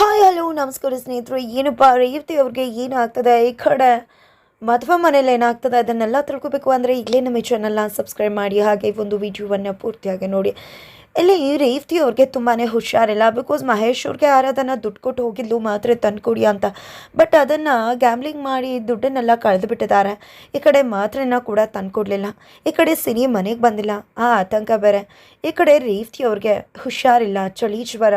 Hi, hello, ನಮಸ್ಕಾರ ಸ್ನೇಹಿತರು. ಏನಪ್ಪ ರೇವತಿ ಅವ್ರಿಗೆ ಏನಾಗ್ತದೆ? ಈ ಕಡೆ ಮದುವೆ ಮನೇಲಿ ಏನಾಗ್ತದೆ? ಅದನ್ನೆಲ್ಲ ತಿಳ್ಕೊಬೇಕು ಅಂದರೆ ಈಗಲೇ ನಮ್ಮ ಚಾನಲ್ನ ಸಬ್ಸ್ಕ್ರೈಬ್ ಮಾಡಿ, ಹಾಗೆ ಒಂದು ವಿಡಿಯೋವನ್ನು ಪೂರ್ತಿಯಾಗಿ ನೋಡಿ. ಇಲ್ಲಿ ರೇವತಿ ಅವ್ರಿಗೆ ತುಂಬಾ ಹುಷಾರಿಲ್ಲ. ಬಿಕಾಸ್ ಮಹೇಶ್ ಅವ್ರಿಗೆ ಯಾರಾದನ್ನು ದುಡ್ಡು ಕೊಟ್ಟು ಹೋಗಿದ್ಲು ಮಾತ್ರೆ ತಂದುಕೊಡಿ ಅಂತ. ಬಟ್ ಅದನ್ನು ಗ್ಯಾಮ್ಲಿಂಗ್ ಮಾಡಿ ದುಡ್ಡನ್ನೆಲ್ಲ ಕಳೆದು ಬಿಟ್ಟಿದ್ದಾರೆ ಈ ಕಡೆ ಮಾತ್ರೆನ ಕೂಡ ತಂದುಕೊಡ್ಲಿಲ್ಲ. ಈ ಕಡೆ ಸಿನಿ ಮನೆಗೆ ಬಂದಿಲ್ಲ. ಆ ಆತಂಕ ಬೇರೆ. ಈ ಕಡೆ ರೇವತಿ ಅವ್ರಿಗೆ ಹುಷಾರಿಲ್ಲ. ಚಳಿ ಜ್ವರ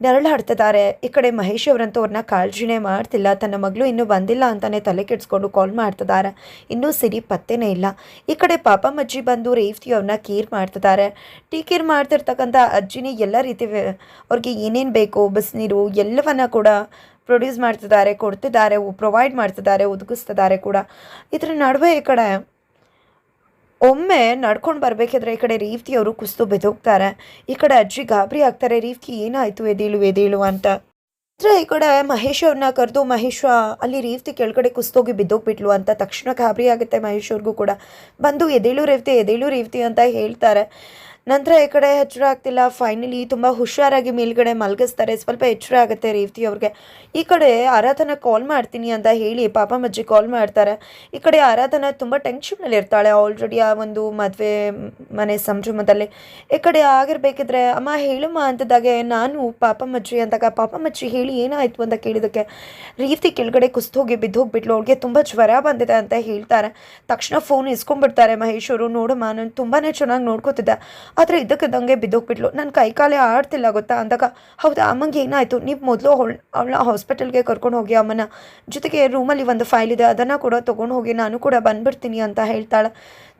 ನೆರಳು ಹಾಡ್ತಿದ್ದಾರೆ. ಈ ಕಡೆ ಮಹೇಶ್ ಅವರಂತೂ ಅವ್ರನ್ನ ಕಾಳಜಿನೇ ಮಾಡ್ತಿಲ್ಲ. ತನ್ನ ಮಗಳು ಇನ್ನೂ ಬಂದಿಲ್ಲ ಅಂತಲೇ ತಲೆ ಕೆಡಿಸ್ಕೊಂಡು ಕಾಲ್ ಮಾಡ್ತಿದ್ದಾರೆ. ಇನ್ನೂ ಸಿರಿ ಪತ್ತೆನೇ ಇಲ್ಲ. ಈ ಕಡೆ ಪಾಪ ಮಜ್ಜಿ ಬಂದು ರೇವತಿ ಅವ್ರನ್ನ ಕೇರ್ ಮಾಡ್ತಿದ್ದಾರೆ. ಟೀ ಕೇರ್ ಮಾಡ್ತಿರ್ತಕ್ಕಂಥ ಅಜ್ಜಿನೇ ಎಲ್ಲ ರೀತಿ ಅವ್ರಿಗೆ ಏನೇನು ಬೇಕು ಬಿಸಿನೀರು ಎಲ್ಲವನ್ನ ಕೂಡ ಪ್ರೊಡ್ಯೂಸ್ ಮಾಡ್ತಿದ್ದಾರೆ, ಕೊಡ್ತಿದ್ದಾರೆ ಪ್ರೊವೈಡ್ ಮಾಡ್ತಿದ್ದಾರೆ, ಒದಗಿಸ್ತಿದ್ದಾರೆ ಕೂಡ. ಇದರ ನಡುವೆ ಈ ಕಡೆ ಒಮ್ಮೆ ನಡ್ಕೊಂಡು ಬರಬೇಕಿದ್ರೆ ಈ ಕಡೆ ರೀವ್ತಿಯವರು ಅವರು ಕುಸ್ತು ಬೆದೋಗ್ತಾರೆ. ಈ ಕಡೆ ಅಜ್ಜಿ ಗಾಬರಿ ಆಗ್ತಾರೆ, ರೀವ್ತಿ ಏನಾಯ್ತು ಎದೇಳು ಎದೇಳು ಅಂತ. ಅಂದ್ರೆ ಈ ಕಡೆ ಮಹೇಶ್ ಅವ್ರನ್ನ ಕರೆದು ಮಹೇಶ್ ಅಲ್ಲಿ ರೀವ್ತಿ ಕೆಳಗಡೆ ಕುಸ್ತೋಗಿ ಬಿದ್ದೋಗ್ಬಿಟ್ಲು ಅಂತ ತಕ್ಷಣ ಗಾಬರಿ ಆಗುತ್ತೆ ಮಹೇಶ್ ಅವ್ರಿಗೂ ಕೂಡ. ಬಂದು ಎದೇಳು ರೀಫ್ತಿ ಎದೇಳು, ರೀವ್ತಿ ಅಂತ ಹೇಳ್ತಾರೆ. ನಂತರ ಈ ಕಡೆ ಎಚ್ಚರ ಆಗ್ತಿಲ್ಲ. ಫೈನಲಿ ತುಂಬ ಹುಷಾರಾಗಿ ಮೇಲ್ಗಡೆ ಮಲಗಿಸ್ತಾರೆ. ಸ್ವಲ್ಪ ಎಚ್ಚರ ಆಗುತ್ತೆ ರೇವತಿ ಅವ್ರಿಗೆ. ಈ ಕಡೆ ಆರಾಧನ ಕಾಲ್ ಮಾಡ್ತೀನಿ ಅಂತ ಹೇಳಿ ಪಾಪ ಮಜ್ಜಿ ಕಾಲ್ ಮಾಡ್ತಾರೆ. ಈ ಕಡೆ ಆರಾಧನಾ ತುಂಬ ಟೆನ್ಷನ್ನಲ್ಲಿ ಇರ್ತಾಳೆ. ಆಲ್ರೆಡಿ ಆ ಒಂದು ಮದುವೆ ಮನೆ ಸಂಭ್ರಮದಲ್ಲಿ. ಈ ಕಡೆ ಆಗಿರ್ಬೇಕಿದ್ರೆ, ಅಮ್ಮ ಹೇಳಮ್ಮ ಅಂತದಾಗೆ ನಾನು ಪಾಪ ಮಜ್ಜಿ ಅಂದಾಗ, ಪಾಪ ಮಜ್ಜಿ ಹೇಳಿ ಏನಾಯಿತು ಅಂತ ಕೇಳಿದಕ್ಕೆ ರೀತಿ ಕೆಳಗಡೆ ಕುಸ್ತೋಗಿ ಬಿದ್ದೋಗ್ಬಿಟ್ಲು ಅವ್ಳಿಗೆ ತುಂಬ ಜ್ವರ ಬಂದಿದೆ ಅಂತ ಹೇಳ್ತಾರೆ. ತಕ್ಷಣ ಫೋನ್ ಇಸ್ಕೊಂಡ್ಬಿಡ್ತಾರೆ ಮಹೇಶ್ ಅವರು. ನೋಡಮ್ಮ, ನಾನು ತುಂಬಾ ಚೆನ್ನಾಗಿ ನೋಡ್ಕೋತಿದ್ದೆ. ಆದರೆ ಇದ್ದಕ್ಕಿದ್ದಂಗೆ ಬಿದ್ದೋಗ್ಬಿಟ್ಲು. ನನ್ನ ಕೈ ಕಾಲೇ ಆಡ್ತಿಲ್ಲ ಗೊತ್ತಾ? ಅಂದಾಗ, ಹೌದಾ, ಅಮ್ಮಂಗೆ ಏನಾಯಿತು? ನೀವು ಮೊದಲು ಅವಳ ಹಾಸ್ಪಿಟಲ್ಗೆ ಕರ್ಕೊಂಡು ಹೋಗಿ, ಅಮ್ಮನ ಜೊತೆಗೆ ರೂಮಲ್ಲಿ ಒಂದು ಫೈಲ್ ಇದೆ, ಅದನ್ನು ಕೂಡ ತೊಗೊಂಡು ಹೋಗಿ ನಾನು ಕೂಡ ಬಂದ್ಬಿಡ್ತೀನಿ ಅಂತ ಹೇಳ್ತಾಳೆ.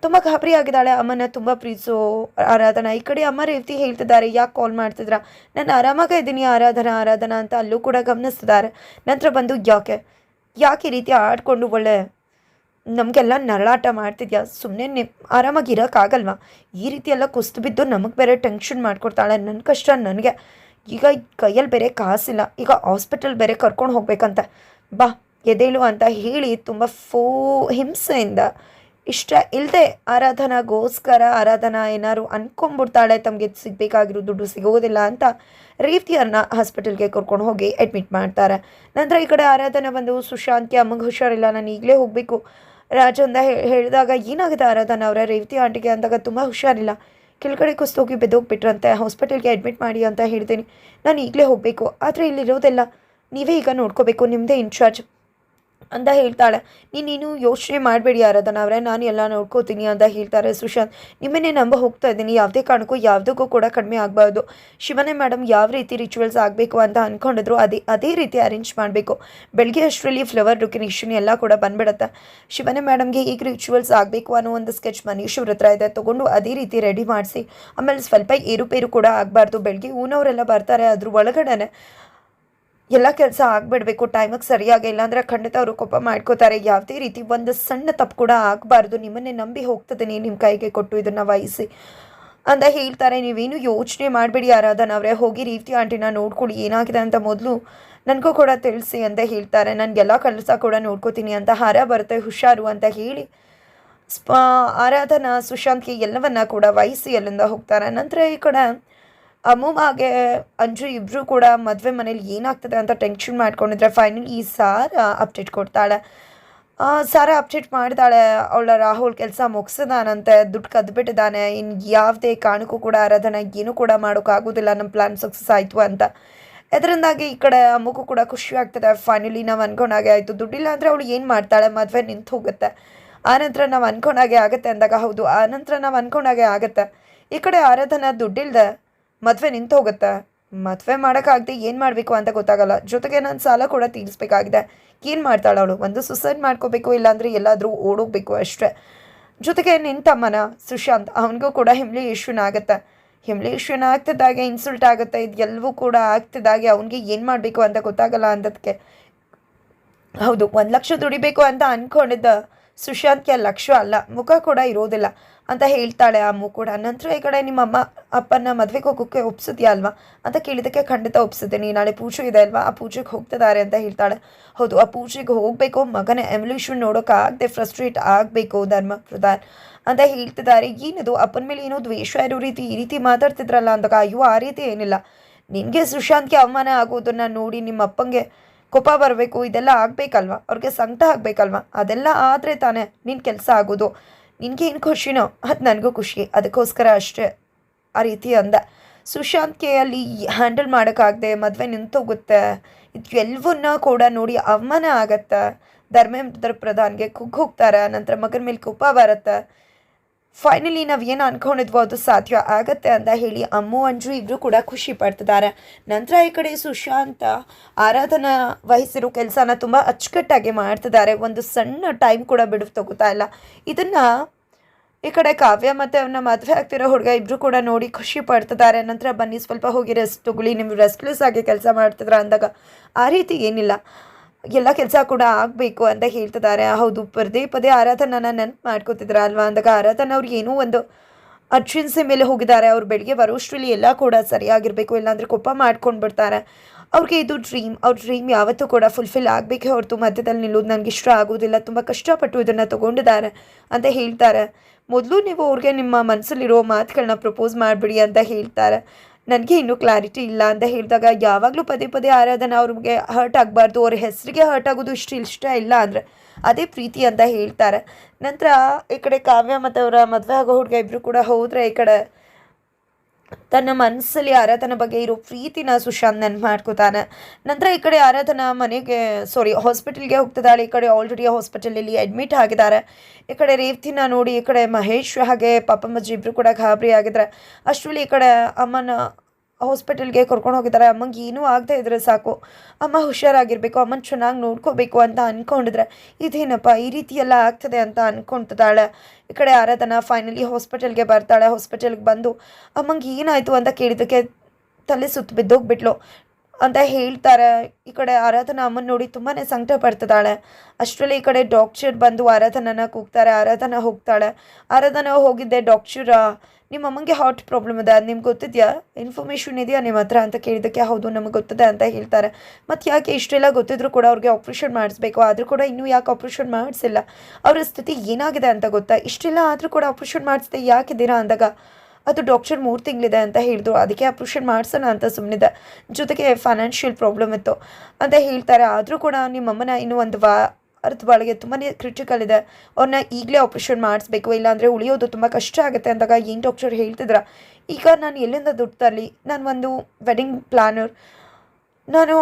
ತುಂಬ ಗಾಬರಿ ಆಗಿದ್ದಾಳೆ ಅಮ್ಮನ, ತುಂಬ ಪ್ರೀಸು ಆರಾಧನಾ. ಈ ಕಡೆ ಅಮ್ಮ ರೀತಿ ಹೇಳ್ತಿದ್ದಾರೆ, ಯಾಕೆ ಕಾಲ್ ಮಾಡ್ತಿದ್ರ? ನಾನು ಆರಾಮಾಗ ಇದ್ದೀನಿ, ಆರಾಧನಾ ಆರಾಧನಾ ಅಂತ ಅಲ್ಲೂ ಕೂಡ ಗಮನಿಸ್ತಿದ್ದಾರೆ. ನಂತರ ಬಂದು ಯಾಕೆ? ಯಾಕೆ ಈ ರೀತಿ ಆಡ್ಕೊಂಡು ಒಳ್ಳೆ ನಮಗೆಲ್ಲ ನರಳಾಟ ಮಾಡ್ತಿದ್ಯಾ? ಸುಮ್ಮನೆ ನಿ ಆರಾಮಾಗಿ ಇರೋಕ್ಕಾಗಲ್ವಾ? ಈ ರೀತಿ ಎಲ್ಲ ಕುಸ್ತು ಬಿದ್ದು ನಮಗೆ ಬೇರೆ ಟೆನ್ಷನ್ ಮಾಡ್ಕೊಡ್ತಾಳೆ ನನ್ನ ಕಷ್ಟ ನನಗೆ. ಈಗ ಕೈಯಲ್ಲಿ ಬೇರೆ ಕಾಸಿಲ್ಲ. ಈಗ ಹಾಸ್ಪಿಟಲ್ ಬೇರೆ ಕರ್ಕೊಂಡು ಹೋಗ್ಬೇಕಂತ. ಬಾ ಎದೇಳು ಅಂತ ಹೇಳಿ ತುಂಬ ಫೋ ಹಿಂಸೆಯಿಂದ ಇಷ್ಟ ಇಲ್ಲದೆ ಆರಾಧನಾಗೋಸ್ಕರ ಆರಾಧನಾ ಏನಾದ್ರು ಅನ್ಕೊಂಬಿಡ್ತಾಳೆ ತಮಗೆ ಸಿಗಬೇಕಾಗಿರೋ ದುಡ್ಡು ಸಿಗೋದಿಲ್ಲ ಅಂತ ರೇವತಿಯನ್ನ ಹಾಸ್ಪಿಟಲ್ಗೆ ಕರ್ಕೊಂಡು ಹೋಗಿ ಅಡ್ಮಿಟ್ ಮಾಡ್ತಾರೆ. ನಂತರ ಈ ಕಡೆ ಆರಾಧನೆ ಬಂದು ಸುಶಾಂತ್ಗೆ ಅಮ್ಮಗೆ ಹುಷಾರಿಲ್ಲ, ನಾನು ಈಗಲೇ ಹೋಗಬೇಕು. ರಾಜ ಅಂತ ಹೇಳಿದಾಗ ಏನಾಗಿದೆ ಆರಾಧನ ಅವರ? ರೇವತಿ ಆಂಟಿಗೆ ಅಂದಾಗ ತುಂಬ ಹುಷಾರಿಲ್ಲ. ಕೆಳಗಡೆ ಕುಸ್ತೋಗಿ ಬೆದೋಗ್ಬಿಟ್ರಂತೆ. ಹಾಸ್ಪಿಟಲ್ಗೆ ಅಡ್ಮಿಟ್ ಮಾಡಿ ಅಂತ ಹೇಳ್ತೀನಿ. ನಾನು ಈಗಲೇ ಹೋಗಬೇಕು. ಆದರೆ ಇಲ್ಲಿರೋದೆಲ್ಲ ನೀವೇ ಈಗ ನೋಡ್ಕೋಬೇಕು. ನಿಮ್ಮದೇ ಇನ್ಚಾರ್ಜ್. ಅಂತ ಹೇಳ್ತಾಳೆ. ನೀನು ಯೋಚನೆ ಮಾಡಬೇಡಿ ಆರಾಧನಾ ಅವರೇ, ನಾನು ಎಲ್ಲ ನೋಡ್ಕೋತೀನಿ ಅಂತ ಹೇಳ್ತಾರೆ ಸುಶಾಂತ್. ನಿಮ್ಮನ್ನೇ ನಂಬ ಹೋಗ್ತಾ ಇದ್ದೀನಿ, ಯಾವುದೇ ಕಾರಣಕ್ಕೂ ಯಾವುದಕ್ಕೂ ಕೂಡ ಕಡಿಮೆ ಆಗಬಾರ್ದು. ಶಿವನೇ ಮೇಡಮ್ ಯಾವ ರೀತಿ ರಿಚುವಲ್ಸ್ ಆಗಬೇಕು ಅಂತ ಅಂದ್ಕೊಂಡಿದ್ರು ಅದೇ ಅದೇ ರೀತಿ ಅರೇಂಜ್ ಮಾಡಬೇಕು. ಬೆಳಗ್ಗೆ ಅಷ್ಟರಲ್ಲಿ ಫ್ಲವರ್ ಡೆಕೋರೇಷನ್ ಎಲ್ಲ ಕೂಡ ಬಂದ್ಬಿಡುತ್ತೆ. ಶಿವನೇ ಮೇಡಮ್ಗೆ ಈಗ ರಿಚುವಲ್ಸ್ ಆಗಬೇಕು ಅನ್ನೋ ಒಂದು ಸ್ಕೆಚ್ ಮನೀಶ್ ಅವ್ರ ಹತ್ರ ಇದೆ, ತೊಗೊಂಡು ಅದೇ ರೀತಿ ರೆಡಿ ಮಾಡಿಸಿ. ಆಮೇಲೆ ಸ್ವಲ್ಪ ಏರುಪೇರು ಕೂಡ ಆಗಬಾರ್ದು. ಬೆಳಗ್ಗೆ ಊನವರೆಲ್ಲ ಬರ್ತಾರೆ, ಅದ್ರ ಒಳಗಡೆನೆ. ಎಲ್ಲ ಕೆಲಸ ಆಗ್ಬಿಡ್ಬೇಕು ಟೈಮಿಗೆ ಸರಿಯಾಗಿ ಇಲ್ಲಾಂದ್ರೆ ಖಂಡಿತ ಅವರು ಕೋಪ ಮಾಡ್ಕೋತಾರೆ. ಯಾವುದೇ ರೀತಿ ಒಂದು ಸಣ್ಣ ತಪ್ಪು ಕೂಡ ಆಗಬಾರ್ದು. ನಿಮ್ಮನ್ನೇ ನಂಬಿ ಹೋಗ್ತದೆ ನಿಮ್ಮ ಕೈಗೆ ಕೊಟ್ಟು ಇದನ್ನು ವಹಿಸಿ. ಅಂತ ಹೇಳ್ತಾರೆ, ನೀವೇನು ಯೋಚನೆ ಮಾಡಬೇಡಿ ಆರಾಧನ ಅವರೇ. ಹೋಗಿ ರೀತಿ ಆಂಟಿನ ನೋಡ್ಕೊಳ್ಳಿ ಏನಾಗಿದೆ ಅಂತ ಮೊದಲು ನನಗೂ ಕೂಡ ತಿಳಿಸಿ ಅಂತ ಹೇಳ್ತಾರೆ. ನನಗೆಲ್ಲ ಕೆಲಸ ಕೂಡ ನೋಡ್ಕೋತೀನಿ ಅಂತ. ಹಾರ ಬರುತ್ತೆ, ಹುಷಾರು ಅಂತ ಹೇಳಿ ಸ್ಪ ಆರಾಧನಾ ಸುಶಾಂತ್ಗೆ ಎಲ್ಲವನ್ನ ಕೂಡ ವಹಿಸಿ ಅಲ್ಲಿಂದ ಹೋಗ್ತಾರೆ. ನಂತರ ಈ ಕಡೆ ಅಮ್ಮು ಹಾಗೆ ಅಂಜು ಇಬ್ಬರು ಕೂಡ ಮದುವೆ ಮನೇಲಿ ಏನಾಗ್ತದೆ ಅಂತ ಟೆನ್ಷನ್ ಮಾಡ್ಕೊಂಡಿದ್ರೆ ಫೈನಲ್ ಈ ಸಾರ ಅಪ್ಡೇಟ್ ಕೊಡ್ತಾಳೆ. ಸಾರ ಅಪ್ಡೇಟ್ ಮಾಡಿದಾಳೆ, ಅವಳ ರಾಹುಲ್ ಕೆಲಸ ಮುಗಿಸಿದಾನಂತೆ, ದುಡ್ಡು ಕದ್ಬಿಟ್ಟಿದ್ದಾನೆ ಇನ್ನು ಯಾವುದೇ ಕಾರಣಕ್ಕೂ ಕೂಡ ಆರಾಧನೆ ಏನೂ ಕೂಡ ಮಾಡೋಕ್ಕಾಗೋದಿಲ್ಲ ನಮ್ಮ ಪ್ಲ್ಯಾನ್ ಸಕ್ಸಸ್ ಆಯಿತು ಅಂತ. ಇದರಿಂದಾಗಿ ಈ ಕಡೆ ಅಮ್ಮಗೂ ಕೂಡ ಖುಷಿ ಆಗ್ತದೆ ಫೈನಲಿ ನಾವು ಅನ್ಕೊಂಡಾಗೆ ಆಯಿತು. ದುಡ್ಡಿಲ್ಲ ಅಂದರೆ ಅವಳು ಏನು ಮಾಡ್ತಾಳೆ, ಮದುವೆ ನಿಂತು ಹೋಗುತ್ತೆ. ಆನಂತರ ನಾವು ಅನ್ಕೊಂಡಾಗೆ ಆಗುತ್ತೆ ಅಂದಾಗ ಹೌದು ಆನಂತರ ನಾವು ಅನ್ಕೊಂಡಾಗೆ ಆಗುತ್ತೆ. ಈ ಕಡೆ ಆರಾಧನಾ ದುಡ್ಡಿಲ್ದೆ ಮದುವೆ ನಿಂತು ಹೋಗುತ್ತೆ ಮದುವೆ ಮಾಡೋಕ್ಕಾಗದೆ ಏನು ಮಾಡಬೇಕು ಅಂತ ಗೊತ್ತಾಗಲ್ಲ. ಜೊತೆಗೆ ನಾನು ಸಾಲ ಕೂಡ ತೀರಿಸ್ಬೇಕಾಗಿದೆ. ಏನು ಮಾಡ್ತಾಳೆ ಅವಳು? ಒಂದು ಸುಸೈಡ್ ಮಾಡ್ಕೋಬೇಕು, ಇಲ್ಲಾಂದರೆ ಎಲ್ಲಾದರೂ ಓಡೋಗ್ಬೇಕು ಅಷ್ಟೇ. ಜೊತೆಗೆ ನಿಂತಮ್ಮನ ಸುಶಾಂತ್, ಅವನಿಗೂ ಕೂಡ ಹಿಮ್ಲಿಯೇಶ್ವನ ಆಗುತ್ತೆ. ಹಿಮ್ಲಿಯೇಶ್ವನ ಆಗ್ತಿದ್ದಾಗೆ ಇನ್ಸಲ್ಟ್ ಆಗುತ್ತೆ. ಇದು ಎಲ್ಲವೂ ಕೂಡ ಆಗ್ತಿದ್ದಾಗೆ, ಅವನಿಗೆ ಏನು ಮಾಡಬೇಕು ಅಂತ ಗೊತ್ತಾಗಲ್ಲ ಅಂದದಕ್ಕೆ ಹೌದು, ಒಂದು ಲಕ್ಷ ದುಡಿಬೇಕು ಅಂತ ಅಂದ್ಕೊಂಡಿದ್ದ ಸುಶಾಂತ್ಗೆ ಲಕ್ಷ ಅಲ್ಲ, ಮುಖ ಕೂಡ ಇರೋದಿಲ್ಲ. ಅಂತ ಹೇಳ್ತಾಳೆ ಅಮ್ಮು ಕೂಡ. ನಂತರ ಈ ಕಡೆ ನಿಮ್ಮ ಅಮ್ಮ ಅಪ್ಪನ ಮದುವೆಗೆ ಹೋಗೋಕ್ಕೆ ಒಪ್ಸಿದ್ಯಾ ಅಲ್ವಾ? ಅಂತ ಕೇಳಿದಕ್ಕೆ ಖಂಡಿತ ಒಪ್ಸಿದ್ದೀನಿ ನಾಳೆ ಪೂಜೆ ಇದೆ ಅಲ್ವಾ? ಆ ಪೂಜೆಗೆ ಹೋಗ್ತಿದ್ದಾರೆ ಅಂತ ಹೇಳ್ತಾಳೆ. ಹೌದು, ಆ ಪೂಜೆಗೆ ಹೋಗಬೇಕು. ಮಗನ ಎವಲ್ಯೂಷನ್ ನೋಡೋಕ್ಕಾಗದೆ ಫ್ರಸ್ಟ್ರೇಟ್ ಆಗಬೇಕು ಧರ್ಮ ಪ್ರಧಾನ್ ಅಂತ ಹೇಳ್ತಿದ್ದಾರೆ ಏನದು? ಅಪ್ಪನ ಮೇಲೆ ಏನೋ ದ್ವೇಷ ಇರೋ ರೀತಿ, ಈ ರೀತಿ ಮಾತಾಡ್ತಿದ್ರಲ್ಲ ಅಂದಾಗ ಅಯ್ಯೋ, ಆ ರೀತಿ ಏನಿಲ್ಲ. ನಿನಗೆ ಸುಶಾಂತ್ಗೆ ಅವಮಾನ ಆಗೋದನ್ನು ನೋಡಿ ನಿಮ್ಮ ಅಪ್ಪಂಗೆ ಕೋಪ ಬರಬೇಕು. ಇದೆಲ್ಲ ಆಗಬೇಕಲ್ವ? ಅವ್ರಿಗೆ ಸಂಕಟ ಆಗಬೇಕಲ್ವಾ? ಅದೆಲ್ಲ ಆದರೆ ತಾನೇ ನಿನ್ನ ಕೆಲಸ ಆಗೋದು. ನಿನಗೆ ಏನು ಖುಷಿನೋ? ಅದು ನನಗೂ ಖುಷಿ. ಅದಕ್ಕೋಸ್ಕರ ಅಷ್ಟೇ. ಆ ರೀತಿ ಅಂದ. ಸುಶಾಂತ್ಗೆ ಅಲ್ಲಿ ಹ್ಯಾಂಡಲ್ ಮಾಡೋಕ್ಕಾಗದೆ ಮದುವೆ ನಿಂತೋಗುತ್ತೆ. ಇದು ಎಲ್ಲವನ್ನ ಕೂಡ ನೋಡಿ ಅವಮಾನ ಆಗತ್ತೆ. ಧರ್ಮೇಂದ್ರ ಪ್ರಧಾನ್ಗೆ ಕುಗ್ಗೋಗ್ತಾರೆ ನಂತರ ಮಗನ ಮೇಲೆ ಕೋಪ ಬರುತ್ತೆ. ಫೈನಲಿ ನಾವು ಏನು ಅನ್ಕೊಂಡಿದ್ವೋ ಅದು ಸಾಧ್ಯ ಆಗತ್ತೆ ಅಂತ ಹೇಳಿ ಅಮ್ಮು, ಅಂಜು ಇಬ್ಬರು ಕೂಡ ಖುಷಿ ಪಡ್ತಿದ್ದಾರೆ. ನಂತರ ಈ ಕಡೆ ಸುಶಾಂತ ಆರಾಧನಾ ವಹಿಸಿರೋ ಕೆಲಸನ ತುಂಬ ಅಚ್ಚುಕಟ್ಟಾಗಿ ಮಾಡ್ತಿದ್ದಾರೆ. ಒಂದು ಸಣ್ಣ ಟೈಮ್ ಕೂಡ ಬಿಡು ತಗೋತಾ ಇಲ್ಲ. ಇದನ್ನು ಈ ಕಡೆ ಕಾವ್ಯ ಮತ್ತು ಅವನ ಮದುವೆ ಆಗ್ತಿರೋ ಹುಡುಗ ಇಬ್ಬರು ಕೂಡ ನೋಡಿ ಖುಷಿ ಪಡ್ತಿದ್ದಾರೆ. ನಂತರ ಬನ್ನಿ, ಸ್ವಲ್ಪ ಹೋಗಿ ರೆಸ್ಟ್ ತಗೊಳ್ಳಿ. ನಿಮ್ಮ ರೆಸ್ಟ್ಲೆಸ್ ಆಗಿ ಕೆಲಸ ಮಾಡ್ತಿದ್ರ ಅಂದಾಗ ಆ ರೀತಿ ಏನಿಲ್ಲ. ಎಲ್ಲ ಕೆಲಸ ಕೂಡ ಆಗಬೇಕು ಅಂತ ಹೇಳ್ತಿದ್ದಾರೆ. ಹೌದು ಪದೇ ಪದೇ ಆರಾಧನನ ನೆನ್ಪು ಮಾಡ್ಕೋತಿದ್ರ ಅಲ್ವಾ? ಅಂದಾಗ ಆರಾಧನ ಅವ್ರು ಏನೂ ಒಂದು ಅರ್ಜೆನ್ಸಿ ಮೇಲೆ ಹೋಗಿದ್ದಾರೆ. ಅವ್ರು ಬೆಳಿಗ್ಗೆ ಬರೋಷ್ಟರಲ್ಲಿ ಎಲ್ಲ ಕೂಡ ಸರಿಯಾಗಿರಬೇಕು. ಇಲ್ಲಾಂದರೆ ಕೋಪ ಮಾಡ್ಕೊಂಡು ಬಿಡ್ತಾರೆ. ಅವ್ರಿಗೆ ಇದು ಡ್ರೀಮ್. ಅವ್ರ ಡ್ರೀಮ್ ಯಾವತ್ತೂ ಕೂಡ ಫುಲ್ಫಿಲ್ ಆಗಬೇಕೇ ಹೊರತು ಮಧ್ಯದಲ್ಲಿ ನಿಲ್ಲೋದು ನನಗೆ ಇಷ್ಟ ಆಗೋದಿಲ್ಲ. ತುಂಬ ಕಷ್ಟಪಟ್ಟು ಇದನ್ನು ತೊಗೊಂಡಿದ್ದಾರೆ ಅಂತ ಹೇಳ್ತಾರೆ. ಮೊದಲು ನೀವು ಅವ್ರಿಗೆ ನಿಮ್ಮ ಮನಸ್ಸಲ್ಲಿರೋ ಮಾತುಗಳನ್ನ ಪ್ರಪೋಸ್ ಮಾಡಿಬಿಡಿ ಅಂತ ಹೇಳ್ತಾರೆ. ನನಗೆ ಇನ್ನೂ ಕ್ಲಾರಿಟಿ ಇಲ್ಲ ಅಂತ ಹೇಳಿದಾಗ ಯಾವಾಗಲೂ ಪದೇ ಪದೇ ಆರಾಧನಾ ಅವ್ರಿಗೆ ಹರ್ಟ್ ಆಗಬಾರ್ದು, ಅವ್ರ ಹೆಸರಿಗೆ ಹರ್ಟ್ ಆಗೋದು ಇಷ್ಟು ಇಷ್ಟ ಇಲ್ಲ ಅಂದರೆ ಅದೇ ಪ್ರೀತಿ ಅಂತ ಹೇಳ್ತಾರೆ. ನಂತರ ಈ ಕಡೆ ಕಾವ್ಯ ಮತ್ತು ಅವರ ಮದುವೆ ಆಗೋ ಹುಡುಗ ಇಬ್ಬರು ಕೂಡ ಹೋದರೆ ಈ ಕಡೆ ತನ್ನ ಮನಸ್ಸಲ್ಲಿ ಆರಾಧನ ಬಗ್ಗೆ ಇರೋ ಪ್ರೀತಿನ ಸುಶಾಂತ್ ನೆನ್ಪು ಮಾಡ್ಕೋತಾನೆ. ನಂತರ ಈ ಕಡೆ ಆರಾಧನ ಮನೆಗೆ ಸಾರಿ ಹಾಸ್ಪಿಟಲ್ಗೆ ಹೋಗ್ತಿದ್ದಾಳೆ. ಈ ಕಡೆ ಆಲ್ರೆಡಿ ಹಾಸ್ಪಿಟಲಲ್ಲಿ ಅಡ್ಮಿಟ್ ಆಗಿದ್ದಾರೆ. ಈ ಕಡೆ ರೇವತಿನ ನೋಡಿ ಈ ಕಡೆ ಮಹೇಶ್ ಹಾಗೆ ಪಾಪಮ್ಮಜ್ಜಿ ಇಬ್ಬರು ಕೂಡ ಗಾಬರಿ ಆಗಿದ್ದಾರೆ ಅಷ್ಟರಲ್ಲಿ ಈ ಕಡೆ ಅಮ್ಮನ ಹಾಸ್ಪಿಟಲ್ಗೆ ಕರ್ಕೊಂಡು ಹೋಗಿದ್ದಾರೆ. ಅಮ್ಮಂಗೆ ಏನೂ ಆಗದೇ ಇದ್ರೆ ಸಾಕು. ಅಮ್ಮ ಹುಷಾರಾಗಿರಬೇಕು, ಅಮ್ಮನ ಚೆನ್ನಾಗಿ ನೋಡ್ಕೋಬೇಕು ಅಂತ ಅಂದ್ಕೊಂಡಿದ್ರೆ ಇದೇನಪ್ಪ, ಈ ರೀತಿ ಎಲ್ಲ ಆಗ್ತದೆ ಅಂತ ಅಂದ್ಕೊಂತಿದ್ದಾಳೆ ಈ ಕಡೆ ಆರಾಧನ ಫೈನಲಿ ಹಾಸ್ಪಿಟಲ್ಗೆ ಬರ್ತಾಳೆ. ಹಾಸ್ಪಿಟಲ್ಗೆ ಬಂದು ಅಮ್ಮಂಗೆ ಏನಾಯಿತು ಅಂತ ಕೇಳಿದ್ದಕ್ಕೆ ತಲೆ ಸುತ್ತು ಬಿದ್ದೋಗ್ಬಿಟ್ಲು ಅಂತ ಹೇಳ್ತಾರೆ. ಈ ಕಡೆ ಆರಾಧನಾ ಅಮ್ಮನ ನೋಡಿ ತುಂಬಾ ಸಂಕಟ ಪಡ್ತಿದ್ದಾಳೆ. ಅಷ್ಟರಲ್ಲಿ ಈ ಕಡೆ ಡಾಕ್ಟರ್ ಬಂದು ಆರಾಧನನ ಕೂಗ್ತಾರೆ. ಆರಾಧನ ಹೋಗ್ತಾಳೆ. ಆರಾಧನಾ ಹೋಗಿದ್ದೆ ಡಾಕ್ಟರ್ ನಿಮ್ಮ ಅಮ್ಮಂಗೆ ಹಾರ್ಟ್ ಪ್ರಾಬ್ಲಮ್ ಅದು, ನಿಮ್ಗೆ ಗೊತ್ತಿದೆಯಾ? ಇನ್ಫಾರ್ಮೇಷನ್ ಇದೆಯಾ ನಿಮ್ಮ ಹತ್ರ ಅಂತ ಕೇಳಿದ್ದಕ್ಕೆ, ಹೌದು, ನಮಗೆ ಗೊತ್ತಿದೆ ಅಂತ ಹೇಳ್ತಾರೆ. ಮತ್ತು ಯಾಕೆ ಇಷ್ಟೆಲ್ಲ ಗೊತ್ತಿದ್ರು ಕೂಡ ಅವ್ರಿಗೆ ಆಪ್ರೇಷನ್ ಮಾಡಿಸ್ಬೇಕು, ಆದರೂ ಕೂಡ ಇನ್ನೂ ಯಾಕೆ ಆಪ್ರೇಷನ್ ಮಾಡಿಸಿಲ್ಲ? ಅವರ ಸ್ಥಿತಿ ಏನಾಗಿದೆ ಅಂತ ಗೊತ್ತಾ? ಇಷ್ಟೆಲ್ಲ ಆದರೂ ಕೂಡ ಆಪ್ರೇಷನ್ ಮಾಡಿಸ್ದೆ ಯಾಕಿದ್ದೀರಾ ಅಂದಾಗ? ಅದು ಡಾಕ್ಟರ್ ಮೂರು ತಿಂಗಳಿದೆ ಅಂತ ಹೇಳಿದ್ರು, ಅದಕ್ಕೆ ಆಪ್ರೇಷನ್ ಮಾಡಿಸೋಣ ಅಂತ ಸುಮ್ಮನಿದೆ ಜೊತೆಗೆ ಫೈನಾನ್ಷಿಯಲ್ ಪ್ರಾಬ್ಲಮ್ ಇತ್ತು ಅಂತ ಹೇಳ್ತಾರೆ. ಆದರೂ ಕೂಡ ನಿಮ್ಮಮ್ಮನ ಇನ್ನೂ ಒಂದು ವಾ ಅರ್ಧ ಒಳಗೆ ತುಂಬಾ ಕ್ರಿಟಿಕಲ್ ಇದೆ. ಅವ್ರನ್ನ ಈಗಲೇ ಆಪ್ರೇಷನ್ ಮಾಡಿಸ್ಬೇಕು, ಇಲ್ಲಾಂದರೆ ಉಳಿಯೋದು ತುಂಬ ಕಷ್ಟ ಆಗುತ್ತೆ ಅಂದಾಗ ಏನು ಡಾಕ್ಟರ್ ಹೇಳ್ತಿದ್ರ? ಈಗ ನಾನು ಎಲ್ಲಿಂದ ದುಡ್ಡು ತರಲಿ? ನಾನು ಒಂದು ವೆಡ್ಡಿಂಗ್ ಪ್ಲ್ಯಾನರ್ ನಾನು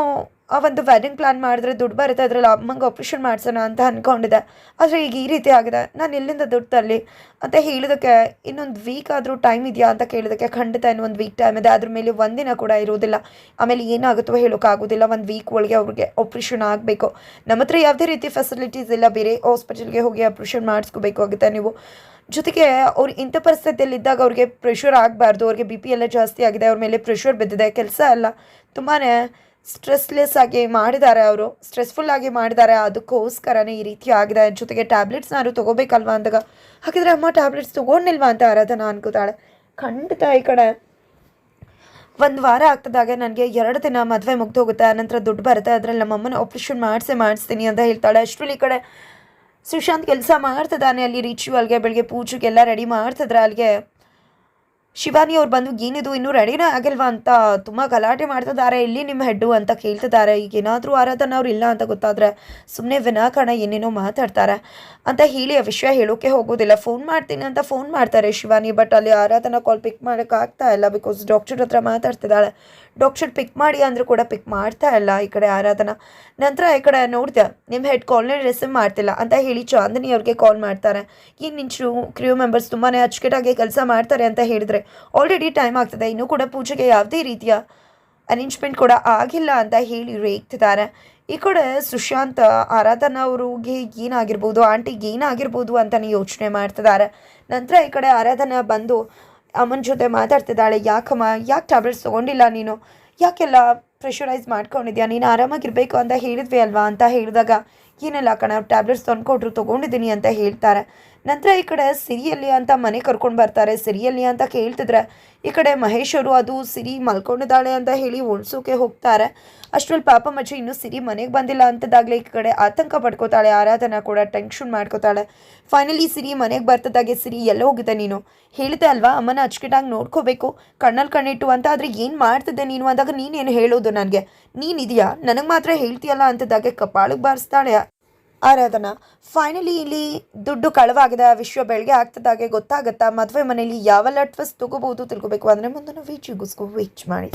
ಒಂದು ವೆಡ್ಡಿಂಗ್ ಪ್ಲ್ಯಾನ್ ಮಾಡಿದ್ರೆ ದುಡ್ಡು ಬರುತ್ತೆ, ಅದ್ರಲ್ಲಿ ಅಮ್ಮಂಗೆ ಆಪ್ರೇಷನ್ ಮಾಡಿಸೋಣ ಅಂತ ಅಂದ್ಕೊಂಡಿದ್ದೆ ಆದರೆ ಈಗ ಈ ರೀತಿ ಆಗಿದೆ. ನಾನು ಎಲ್ಲಿಂದ ದುಡ್ಡು ತರಲಿ? ಅಂತ ಹೇಳಿದಕ್ಕೆ ಇನ್ನೊಂದು ವೀಕ್ ಆದರೂ ಟೈಮ್ ಇದೆಯಾ ಅಂತ ಕೇಳಿದಕ್ಕೆ ಖಂಡಿತ ಇನ್ನೊಂದು ವೀಕ್ ಟೈಮ್ ಇದೆ. ಅದ್ರ ಮೇಲೆ ಒಂದಿನ ಕೂಡ ಇರೋದಿಲ್ಲ ಆಮೇಲೆ ಏನಾಗುತ್ತೋ ಹೇಳೋಕ್ಕಾಗೋದಿಲ್ಲ ಒಂದು ವೀಕ್ ಒಳಗೆ ಅವ್ರಿಗೆ ಆಪ್ರೇಷನ್ ಆಗಬೇಕು. ನಮ್ಮ ಹತ್ರ ಯಾವುದೇ ರೀತಿ ಫೆಸಿಲಿಟೀಸ್ ಇಲ್ಲ. ಬೇರೆ ಹಾಸ್ಪಿಟಲ್ಗೆ ಹೋಗಿ ಆಪ್ರೇಷನ್ ಮಾಡಿಸ್ಕೋಬೇಕಾಗುತ್ತೆ ನೀವು. ಜೊತೆಗೆ ಅವ್ರು ಇಂಥ ಪರಿಸ್ಥಿತಿಯಲ್ಲಿ ಇದ್ದಾಗ ಅವ್ರಿಗೆ ಪ್ರೆಷರ್ ಆಗಬಾರ್ದು. ಅವ್ರಿಗೆ ಬಿ ಪಿ ಎಲ್ಲ ಜಾಸ್ತಿ ಆಗಿದೆ. ಅವ್ರ ಮೇಲೆ ಪ್ರೆಷರ್ ಬಿದ್ದಿದೆ. ಕೆಲಸ ಅಲ್ಲ. ತುಂಬಾ ಸ್ಟ್ರೆಸ್ಲೆಸ್ ಆಗಿ ಮಾಡಿದ್ದಾರೆ ಅವರು, ಸ್ಟ್ರೆಸ್ಫುಲ್ ಆಗಿ ಮಾಡಿದ್ದಾರೆ, ಅದಕ್ಕೋಸ್ಕರನೇ ಈ ರೀತಿ ಆಗಿದೆ. ಜೊತೆಗೆ ಟ್ಯಾಬ್ಲೆಟ್ಸ್ ಯಾರು ತೊಗೋಬೇಕಲ್ವಾ ಅಂದಾಗ, ಹಾಗಿದ್ರೆ ಅಮ್ಮ ಟ್ಯಾಬ್ಲೆಟ್ಸ್ ತೊಗೊಂಡಿಲ್ವಾ ಅಂತ ಆರಾಧನಾ ಅನ್ಕೋತಾಳೆ. ಖಂಡಿತ ಈ ಕಡೆ ಒಂದು ವಾರ ಆಗ್ತದಾಗ ನನಗೆ ಎರಡು ದಿನ ಮದುವೆ ಮುಗ್ದೋಗುತ್ತೆ, ಆನಂತರ ದುಡ್ಡು ಬರುತ್ತೆ, ಅದ್ರಲ್ಲಿ ನಮ್ಮಮ್ಮನ ಆಪ್ರೇಷನ್ ಮಾಡಿಸೇ ಮಾಡಿಸ್ತೀನಿ ಅಂತ ಹೇಳ್ತಾಳೆ. ಅಷ್ಟರಲ್ಲಿ ಈ ಕಡೆ ಸುಶಾಂತ್ ಕೆಲಸ ಮಾಡ್ತಿದ್ದಾನೆ ಅಲ್ಲಿ ರಿಚುವಲ್ಗೆ ಬೆಳಗ್ಗೆ ಪೂಜೆಗೆಲ್ಲ ರೆಡಿ ಮಾಡ್ತಿದ್ರೆ ಅಲ್ಲಿಗೆ. ಶಿವಾನಿ ಅವ್ರು ಬಂದು ಏನಿದು, ಇನ್ನೂ ರೆಡಿನೇ ಆಗಿಲ್ವಾ ಅಂತ ತುಂಬ ಗಲಾಟೆ ಮಾಡ್ತಿದ್ದಾರೆ. ಇಲ್ಲಿ ನಿಮ್ಮ ಹೆಡ್ಡು ಅಂತ ಕೇಳ್ತಿದ್ದಾರೆ. ಈಗ ಏನಾದರೂ ಆರಾಧನ ಅವ್ರು ಇಲ್ಲ ಅಂತ ಗೊತ್ತಾದರೆ ಸುಮ್ಮನೆ ವಿನಾಕಾರಣ ಏನೇನೋ ಮಾತಾಡ್ತಾರೆ ಅಂತ ಹೇಳಿ ಆ ವಿಷಯ ಹೇಳೋಕೆ ಹೋಗೋದಿಲ್ಲ. ಫೋನ್ ಮಾಡ್ತೀನಿ ಅಂತ ಫೋನ್ ಮಾಡ್ತಾರೆ ಶಿವಾನಿ, ಬಟ್ ಅಲ್ಲಿ ಆರಾಧನಾ ಕಾಲ್ ಪಿಕ್ ಮಾಡೋಕ್ಕಾಗ್ತಾ ಇಲ್ಲ ಬಿಕಾಸ್ ಡಾಕ್ಟರ್ ಹತ್ರ ಮಾತಾಡ್ತಿದ್ದಾಳೆ. ಡಾಕ್ಟರ್ ಪಿಕ್ ಮಾಡಿ ಅಂದರೂ ಕೂಡ ಪಿಕ್ ಮಾಡ್ತಾ ಇಲ್ಲ ಈ ಕಡೆ ಆರಾಧನಾ. ನಂತರ ಈ ಕಡೆ ನೋಡಿದೆ, ನಿಮ್ಮ ಹೆಡ್ ಕಾಲ್ನೇ ರಿಸೀವ್ ಮಾಡ್ತಿಲ್ಲ ಅಂತ ಹೇಳಿ ಚಾಂದಿನಿ ಅವ್ರಿಗೆ ಕಾಲ್ ಮಾಡ್ತಾರೆ. ಏನು ನಿಂಚು ಕ್ರ್ಯೂ ಮೆಂಬರ್ಸ್ ತುಂಬಾ ಅಚ್ಚುಕಟ್ಟಾಗಿ ಕೆಲಸ ಮಾಡ್ತಾರೆ ಅಂತ ಹೇಳಿದ್ರೆ ಆಲ್ರೆಡಿ ಟೈಮ್ ಆಗ್ತದೆ. ಇನ್ನೂ ಕೂಡ ಪೂಜೆಗೆ ಯಾವುದೇ ರೀತಿಯ ಅರೇಂಜ್ಮೆಂಟ್ ಕೂಡ ಆಗಿಲ್ಲ ಅಂತ ಹೇಳಿ ರೇಗ್ತಿದ್ದಾರೆ. ಈ ಕಡೆ ಸುಶಾಂತ್, ಆರಾಧನಾ ಅವ್ರಿಗೆ ಏನಾಗಿರ್ಬೋದು ಆಂಟಿಗೆ ಏನಾಗಿರ್ಬೋದು ಅಂತಲೇ ಯೋಚನೆ ಮಾಡ್ತಿದ್ದಾರೆ. ನಂತರ ಈ ಕಡೆ ಆರಾಧನಾ ಬಂದು ಅಮ್ಮನ ಜೊತೆ ಮಾತಾಡ್ತಿದ್ದಾಳೆ. ಯಾಕಮ್ಮ, ಯಾಕೆ ಟ್ಯಾಬ್ಲೆಟ್ಸ್ ತೊಗೊಂಡಿಲ್ಲ ನೀನು? ಯಾಕೆಲ್ಲ ಪ್ರೆಷರೈಸ್ ಮಾಡ್ಕೊಂಡಿದ್ಯಾ? ನೀನು ಆರಾಮಾಗಿರಬೇಕು ಅಂತ ಹೇಳಿದ್ವಿ ಅಲ್ವಾ ಅಂತ ಹೇಳಿದಾಗ, ಏನಿಲ್ಲ ಕಣ ಟ್ಯಾಬ್ಲೆಟ್ಸ್ ತಂದುಕೊಟ್ರು, ತೊಗೊಂಡಿದ್ದೀನಿ ಅಂತ ಹೇಳ್ತಾರೆ. ನಂತರ ಈ ಕಡೆ ಸಿರಿಯಲ್ಲಿ ಅಂತ ಮನೆ ಕರ್ಕೊಂಡು ಬರ್ತಾರೆ. ಸಿರಿಯಲ್ಲಿ ಅಂತ ಕೇಳ್ತಿದ್ರೆ ಈ ಕಡೆ ಮಹೇಶ್ ಅವರು ಅದು ಸಿರಿ ಮಲ್ಕೊಂಡಿದ್ದಾಳೆ ಅಂತ ಹೇಳಿ ಉಳ್ಸೋಕೆ ಹೋಗ್ತಾರೆ. ಅಷ್ಟರಲ್ಲಿ ಪಾಪ ಮಜ್ಜಿ ಇನ್ನೂ ಸಿರಿ ಮನೆಗೆ ಬಂದಿಲ್ಲ ಅಂತದಾಗಲೇ ಈ ಕಡೆ ಆತಂಕ ಪಡ್ಕೋತಾಳೆ. ಆರಾಧನಾ ಕೂಡ ಟೆನ್ಷನ್ ಮಾಡ್ಕೋತಾಳೆ. ಫೈನಲಿ ಸಿರಿ ಮನೆಗೆ ಬರ್ತದಾಗೆ ಸಿರಿ ಎಲ್ಲ ಹೋಗಿದೆ ನೀನು? ಹೇಳಿದೆ ಅಲ್ವಾ? ಅಮ್ಮನ ಅಚ್ಚುಕಟ್ಟಾಗಿ ನೋಡ್ಕೋಬೇಕು. ಕಣ್ಣಲ್ಲಿ ಕಣ್ಣಿಟ್ಟು ಅಂತ ಆದರೆ ಏನು ಮಾಡ್ತಿದ್ದೆ ನೀನು? ಅಂದಾಗ ನೀನೇನು ಹೇಳೋದು ನನಗೆ? ನೀನಿದೆಯಾ ನನಗೆ ಮಾತ್ರ ಹೇಳ್ತೀಯಲ್ಲ ಅಂತದಾಗೆ ಕಪಾಳಕ್ಕೆ ಬಾರಿಸ್ತಾಳೆ. ಆರಾಧನಾ. ಫೈನಲಿ ಇಲ್ಲಿ ದುಡ್ಡು ಕಳವಾಗಿದೆ. ವಿಶ್ವ ಬೆಳಗ್ಗೆ ಆಗ್ತದಾಗೆ ಗೊತ್ತಾಗತ್ತಾ? ಮದುವೆ ಮನೆಯಲ್ಲಿ ಯಾವೆಲ್ಲ ಟ್ವಿಸ್ಟ್ ತಗೋಬಹುದು ತಿಳ್ಕೊಬೇಕು ಅಂದರೆ ಮುಂದಿನ ವೀಚಿಗೋಸ್ಕರ ವೀಚ್ ಮಾಡಿ.